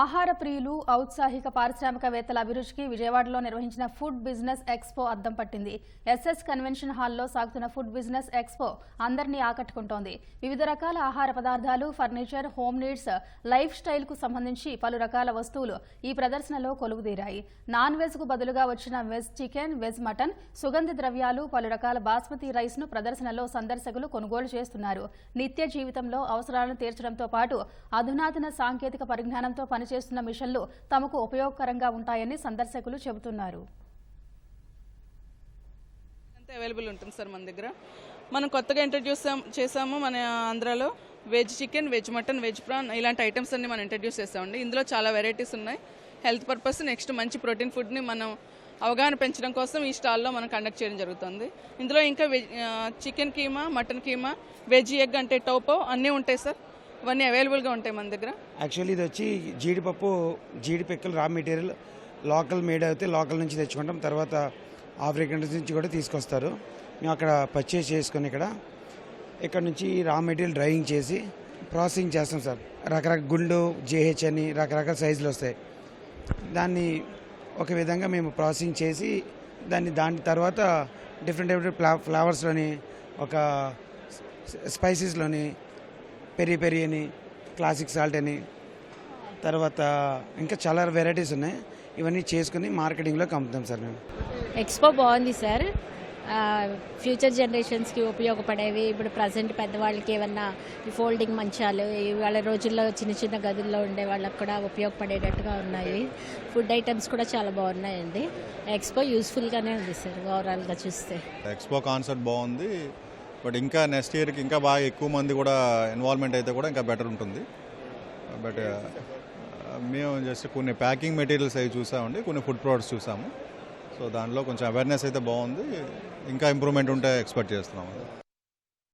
ఆహార ప్రియులు ఔత్సాహిక పారిశ్రామికవేత్తల అభిరుచికి విజయవాడలో నిర్వహించిన ఫుడ్ బిజినెస్ ఎక్స్పో అద్దం పట్టింది. ఎస్ఎస్ కన్వెన్షన్ హాల్లో సాగుతున్న ఫుడ్ బిజినెస్ ఎక్స్పో అందరినీ ఆకట్టుకుంటోంది. వివిధ రకాల ఆహార పదార్థాలు ఫర్నిచర్ హోమ్ నీడ్స్ లైఫ్ స్టైల్కు సంబంధించి పలు రకాల వస్తువులు ఈ ప్రదర్శనలో కొలువుదీరాయి. నాన్ వెజ్కు బదులుగా వచ్చిన వెజ్ చికెన్ వెజ్ మటన్ సుగంధ ద్రవ్యాలు పలు రకాల బాస్మతి రైస్ను ప్రదర్శనలో సందర్శకులు కొనుగోలు చేస్తున్నారు. నిత్య జీవితంలో అవసరాలను తీర్చడంతో పాటు అధునాతన సాంకేతిక పరిజ్ఞానంతో పని పనిచేస్తున్న మిషన్లు తమకు ఉపయోగకరంగా ఉంటాయని సందర్శకులు చెబుతున్నారు. అవైలబుల్ ఉంటుంది సార్ మన దగ్గర. మనం కొత్తగా ఇంట్రడ్యూస్ చేసాము మన ఆంధ్రాలో. Veg chicken veg mutton veg prawn ఇలాంటి ఐటమ్స్ అన్ని మనం ఇంట్రడ్యూస్ చేస్తామండి ఇందులో చాలా వెరైటీస్ ఉన్నాయి. హెల్త్ పర్పస్ నెక్స్ట్ మంచి ప్రోటీన్ ఫుడ్ని మనం అవగాహన పెంచడం కోసం ఈ స్టాల్లో మనం కండక్ట్ చేయడం జరుగుతుంది. ఇందులో ఇంకా veg chicken keema mutton keema veg egg అంటే టోపో అన్నీ ఉంటాయి సార్. ఇవన్నీ అవైలబుల్గా ఉంటాయి మన దగ్గర? యాక్చువల్లీ ఇది వచ్చి జీడిపప్పు జీడిపిక్కలు రా మెటీరియల్ లోకల్ మేడ్ అయితే లోకల్ నుంచి తెచ్చుకుంటాం. తర్వాత ఆఫ్రికన్ నుంచి కూడా తీసుకొస్తారు. మేము అక్కడ పర్చేస్ చేసుకొని ఇక్కడ ఇక్కడ నుంచి రా మెటీరియల్ డ్రైయింగ్ చేసి ప్రాసెసింగ్ చేస్తాం సార్. రకరకాల గుండు జేహెచ్ అని రకరకాల సైజులు వస్తాయి. దాన్ని ఒక విధంగా మేము ప్రాసెసింగ్ చేసి దాన్ని దాని తర్వాత డిఫరెంట్ డిఫరెంట్ ఫ్లా ఫ్లవర్స్లోని ఒక స్పైసెస్లోని పెరి పెరి అని క్లాసిక్ సాల్ట్ అని తర్వాత ఇంకా చాలా వెరైటీస్ ఉన్నాయి. ఇవన్నీ చేసుకుని మార్కెటింగ్లోకి అమ్ముతాం సార్ మేము. ఎక్స్పో బాగుంది సార్. ఫ్యూచర్ జనరేషన్స్కి ఉపయోగపడేవి ఇప్పుడు ప్రజెంట్ పెద్దవాళ్ళకి ఏమన్నా ఈ ఫోల్డింగ్ మంచాలు ఇవాళ రోజుల్లో చిన్న చిన్న గదుల్లో ఉండే వాళ్ళకి కూడా ఉపయోగపడేటట్టుగా ఉన్నాయి. ఫుడ్ ఐటమ్స్ కూడా చాలా బాగున్నాయండి. ఎక్స్పో యూస్ఫుల్గానే ఉంది సార్ ఓవరాల్గా చూస్తే. ఎక్స్పో కాన్సెప్ట్ బాగుంది. బట్ ఇంకా నెక్స్ట్ ఇయర్కి ఇంకా బాగా ఎక్కువ మంది కూడా ఇన్వాల్వ్మెంట్ అయితే కూడా ఇంకా బెటర్ ఉంటుంది. బట్ మేము జస్ట్ కొన్ని ప్యాకింగ్ మెటీరియల్స్ అవి చూసామండి కొన్ని ఫుడ్ ప్రోడక్ట్స్ చూసాము. సో దాంట్లో కొంచెం అవేర్నెస్ అయితే బాగుంది. ఇంకా ఇంప్రూవ్మెంట్ ఉంటే ఎక్స్పెక్ట్ చేస్తున్నాము